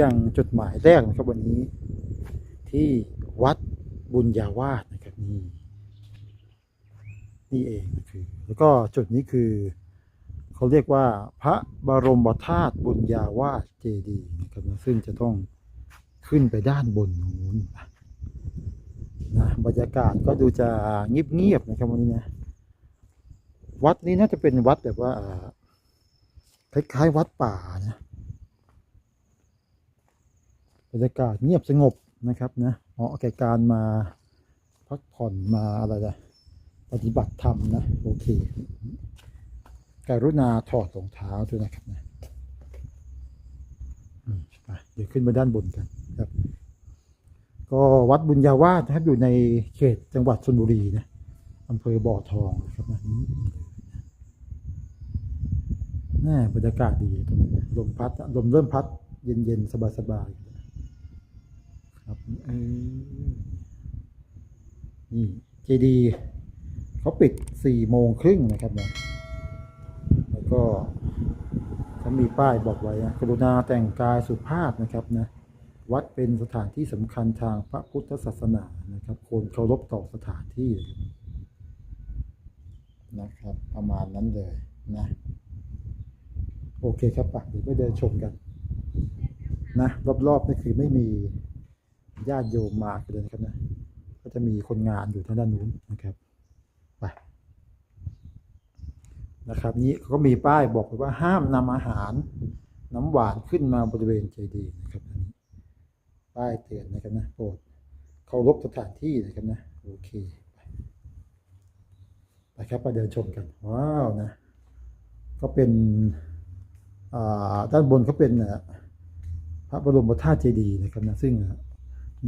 ยังจุดหมายแรกนะครับวันนี้ ที่วัดบุญญาวาสนะครับนี่นี่เองคือแล้วก็จุดนี้คือเขาเรียกว่าพระบรมธาตุบุญญาวาสเจดีย์นะครับนะซึ่งจะต้องขึ้นไปด้านบนนู้นนะบรรยากาศก็ดูจะเงียบๆนะครับวันนี้นะวัดนี้น่าจะเป็นวัดแบบว่าคล้ายๆวัดป่านะ รรยากาศเงียบสงบนะครับนะเหมาะแก่การมาพักผ่อนมาอะไรนะปฏิบัติธรรมนะโอเคกรุณาถอดรองเท้าด้วยนะครับนะอืมไปเดี๋ยวขึ้นไปด้านบนกันครับ ก็วัดบุญญาวาสนะครับอยู่ในเขตจังหวัดชลบุรีนะอำเภอบ่อทองนะครับนะนี่แน่บรรยากาศดีตรงนี้ลมพัดลมเริ่มพัด เย็นๆ สบายๆครับเออ นี่เจดีเขาปิดสี่โมงครึ่งนะครับเนะแล้วก็เขามีป้ายบอกไว้นะกรุณาแต่งกายสุภาพนะครับนะวัดเป็นสถานที่สำคัญทางพระพุทธศาสนานะครับควรเคารพต่อสถานที่นะครับ ประมาณนั้นเลยนะ โอเคครับปะเดี๋ยวไปเดินชมกัน นะ รอบๆนี่คือไม่มี ญาติโยมมาเลยนะครับนะก็จะมีคนงานอยู่ทางด้านนู้นนะครับไปนะครับ นี้เขาก็มีป้ายบอกว้ว่าห้ามนำอาหาร น้ำหวานขึ้นมาบริเวณเจดีย์นะครับอันนี้ป้ายเตือนนะครับนะโปรดเคารพสถานที่นะครับนะโอเคไปครับมาเดินชมกัน ว้าวนะก็เป็นอ่าด้านบนก็เป็นพระบรมธาตุเจดีย์นะครับนะซึ่ง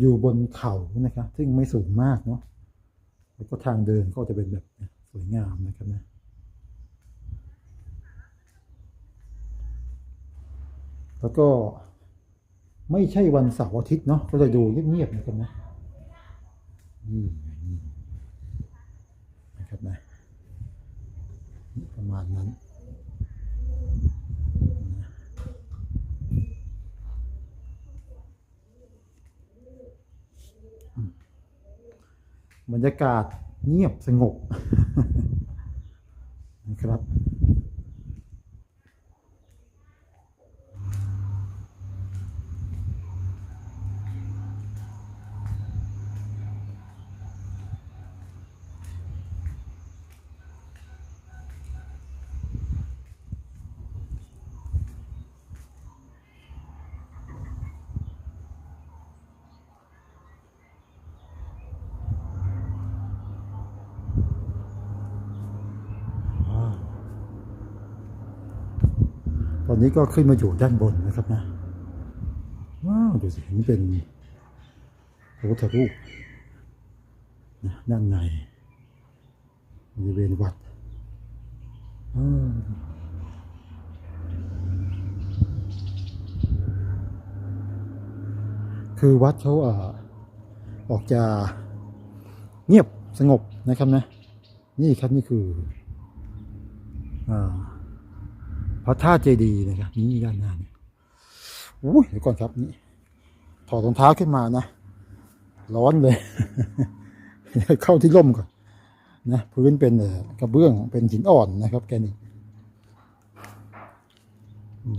อยู่บนเขานะครับ ซึ่งไม่สูงมากเนาะแล้วก็ทางเดินก็จะเป็นแบบสวยงามนะครับนะแล้วก็ไม่ใช่วันเสาร์อาทิตย์เนาะก็เลยดูเงียบๆนะครับนะนี่นี่นะครับนะประมาณนั้น บรรยากาศเงียบสงบนะครับ อนนี้ก็ขึ้นมาอยู่ด้านบนนะครับนะ ว้าวดูสินี่เป็นพระพุทธรูปนะด้านในบริเวณวัดคือวัดเขาเอ่อออกจะเงียบสงบนะครับนะ นี่ครับนี่คืออ่า ระธาตุเจดีย์นะครับนี่ด้านหน้านี่อุ้ยเดี๋ยวก่อนครับนี่ถอดรองเท้าขึ้นมานะ ร้อนเลย เข้าที่ร่มก่อนนะพื้นเป็นกระเบื้องเป็นหินอ่อนนะครับ แกนี่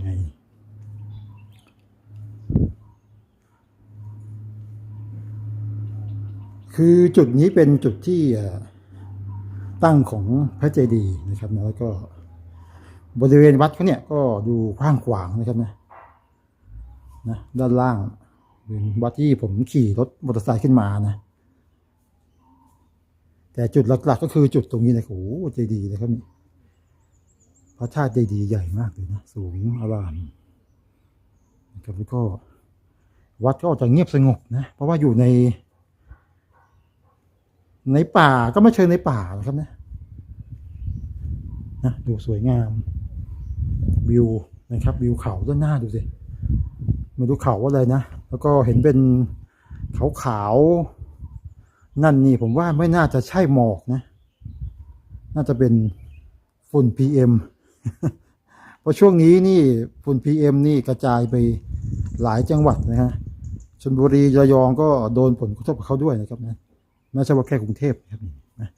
ไงคือจุดนี้เป็นจุดที่ตั้งของพระเจดีย์นะครับแล้วก็ บริเวณวัดเขาเนี่ยก็ดูกว้างขวางนะครับนะนะด้านล่างเป็นวัดที่ผมขี่รถมอเตอร์ไซค์ขึ้นมานะ แต่จุดหลักๆก็คือจุดตรงนี้นะโอ้โหเจดีนะครับนี่พระธาตุเจดีใหญ่มากเลยนะ สูงอารามนะครับแล้วก็วัดก็จะเงียบสงบนะ เพราะว่าอยู่ใน ในป่าก็ไม่เชิงในป่านะครับนะนะดูสวยงาม วิวนะครับวิวเขาด้านหน้าดูสิไม่รู้เขาว่าอะไรนะ แล้วก็เห็นเป็นขาวขาวนั่นนี่ผมว่าไม่น่าจะใช่หมอกนะ น่าจะเป็นฝุ่น PM เพราะช่วงนี้นี่ฝุ่น PM นี่กระจายไปหลายจังหวัดนะฮะชลบุรีระยองก็โดนผลกระทบกับเขาด้วยนะครับนะไม่ใช่ว่าแค่กรุงเทพครับนี่นะ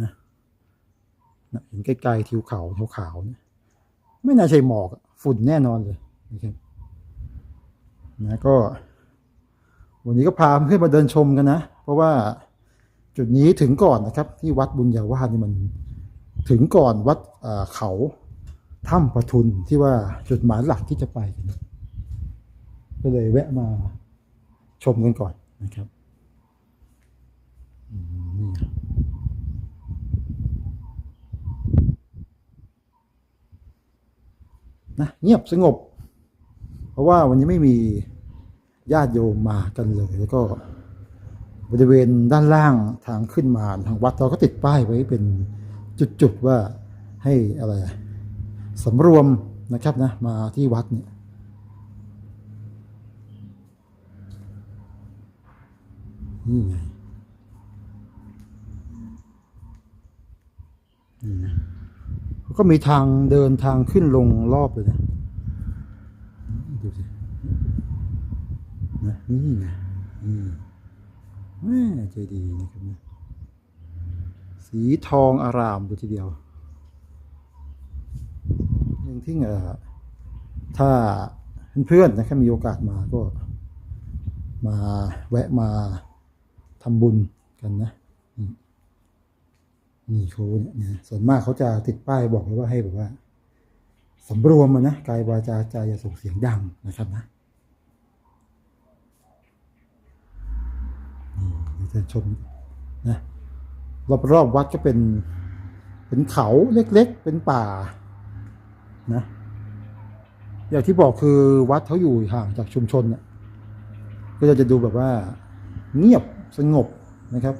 นะนะ เห็นใกลๆทิวเขาขาวๆเนี่ยไม่น่าใช่หมอกฝุ่นแน่นอนเลยนะครับนะก็ วันนี้ก็พาเพื่อนมาเดินชมกันนะ เพราะว่าจุดนี้ถึงก่อนนะครับ ที่วัดบุญญาวาสนี่มันถึงก่อนวัดเขาถ้ำปะทุนที่ว่าจุดหมายหลักที่จะไปกันก็เลยแวะมาชมกันก่อนนะครับ อืม นะเงียบสงบ เพราะว่าวันนี้ไม่มีญาติโยมมากันเลย แล้วก็บริเวณด้านล่างทางขึ้นมาทางวัดเราก็ติดป้ายไว้เป็นจุดๆว่าให้อะไรสำรวมนะครับนะมาที่วัดเนี่ยนี่ไงนี่นะ ก็มีทางเดินทางขึ้นลงรอบเลยนะดูสินะนี่ไงอืมแม่ใจดีนะครับนี่ยสีทองอารามดูทีเดียวหนึ่งที่เอ่อถ้าเพื่อนๆนะครับมีโอกาสมาก็มาแวะมาทำบุญกันนะ มนี่เขาเนี่ยนะส่วนมากเขาจะติดป้ายบอกไว้ว่าให้แบบว่าสำรวมอะนะกายวาจาใจอย่าส่งเสียงดังนะครับนะนี่ท่านชมนะรอบๆวัดก็เป็น เป็นเขาเล็กๆ เป็นป่านะอย่างที่บอกคือวัดเขาอยู่ห่างจากชุมชนเนี่ยก็จะดูแบบว่าเงียบสงบนะครับ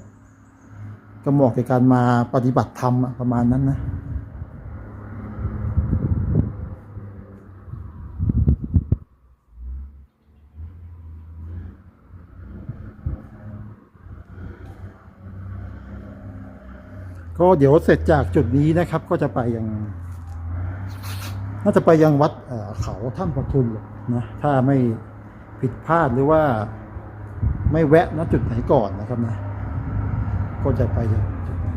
ก็เหมาะในการมาปฏิบัติธรรมประมาณนั้นนะก็เดี๋ยวเสร็จจากจุดนี้นะครับ ก็จะไปยังน่าจะไปยังวัดเอ่อเขาถ้ำปะทุนนะถ้าไม่ผิดพลาดหรือว่าไม่แวะนะจุดไหนก่อนนะครับนะ ก็จะไปยังจุดนั้น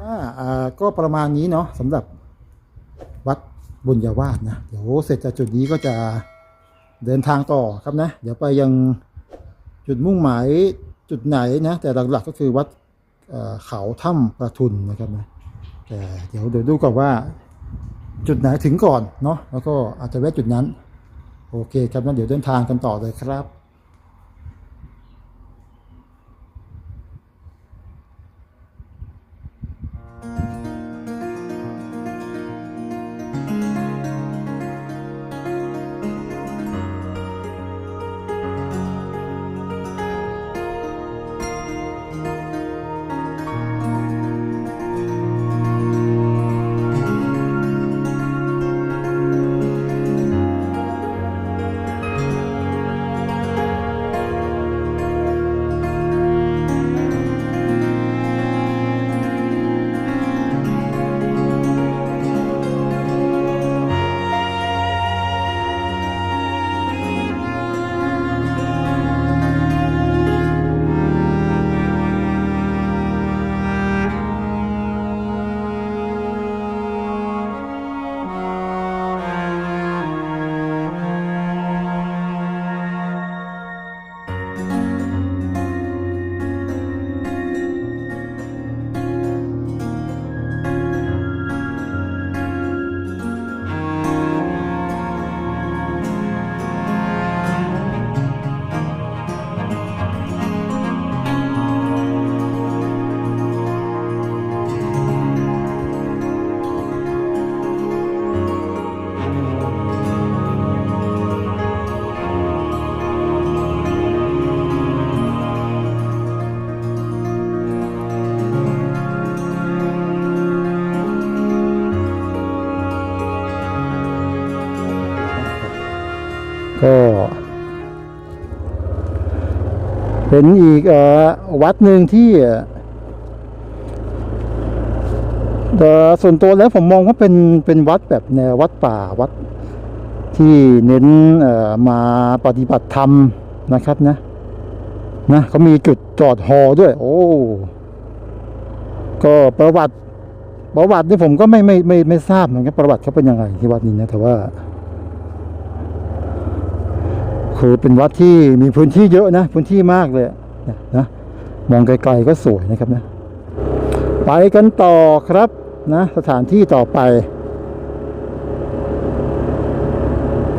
ว่าก็ประมาณนี้เนาะสำหรับวัดบุญญาวาสนะเดี๋ยวเสร็จจากจุดนี้ก็จะเดินทางต่อครับนะ เดี๋ยวไปยังจุดมุ่งหมายจุดไหนนะ แต่หลักๆก็คือวัดเขาถ้ำประทุนนะครับนะ เดี๋ยวเดี๋ยวดูก่อนว่าจุดไหนถึงก่อนเนาะแล้วก็อาจจะแวะจุดนั้น โอเคครับงั้นเดี๋ยวเดินทางกันต่อเลยครับ เป็นอีกอวัดหนึ่งที่ส่วนตัวแล้วผมมองว่าเป็นเป็นวัดแบบแนววัดป่าวัดที่เน้นมาปฏิบัติธรรมนะครับนะนะเขามีจุดจอดฮอด้วย โอ้ก็ประวัติประวัตินี่ผมก็ไม่ไม่ไม่ไม่ทราบเหมือนกันประวัติเขาเป็นยังไงที่วัดนี้นะแต่ว่า คือเป็นวัดที่มีพื้นที่เยอะนะ พื้นที่มากเลยนะมองไกลๆก็สวยนะครับนะ ไปกันต่อครับนะ สถานที่ต่อไป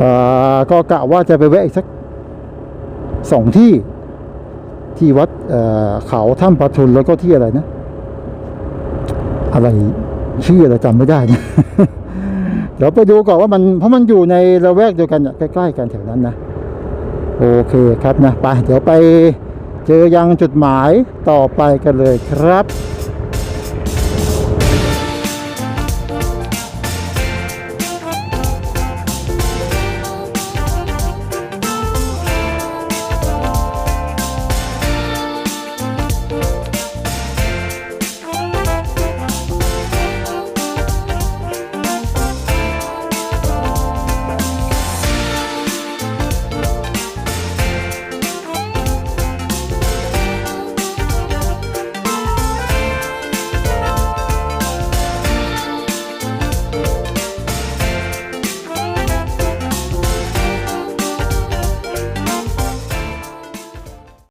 อก็กะว่าจะไปแวะอีกสักสองที่ที่วัดเขาถ้ำปะทุนแล้วก็ที่อะไรนะ อะไรชื่ออะไรจำไม่ได้นะเดี๋ยวไปดูก่อนว่ามันเพราะมันอยู่ในระแวกเดียวกันใกล้ๆกันแถวนั้นนะ โอเคครับนะไปเดี๋ยวไปเจอยังจุดหมายต่อไปกันเลยครับ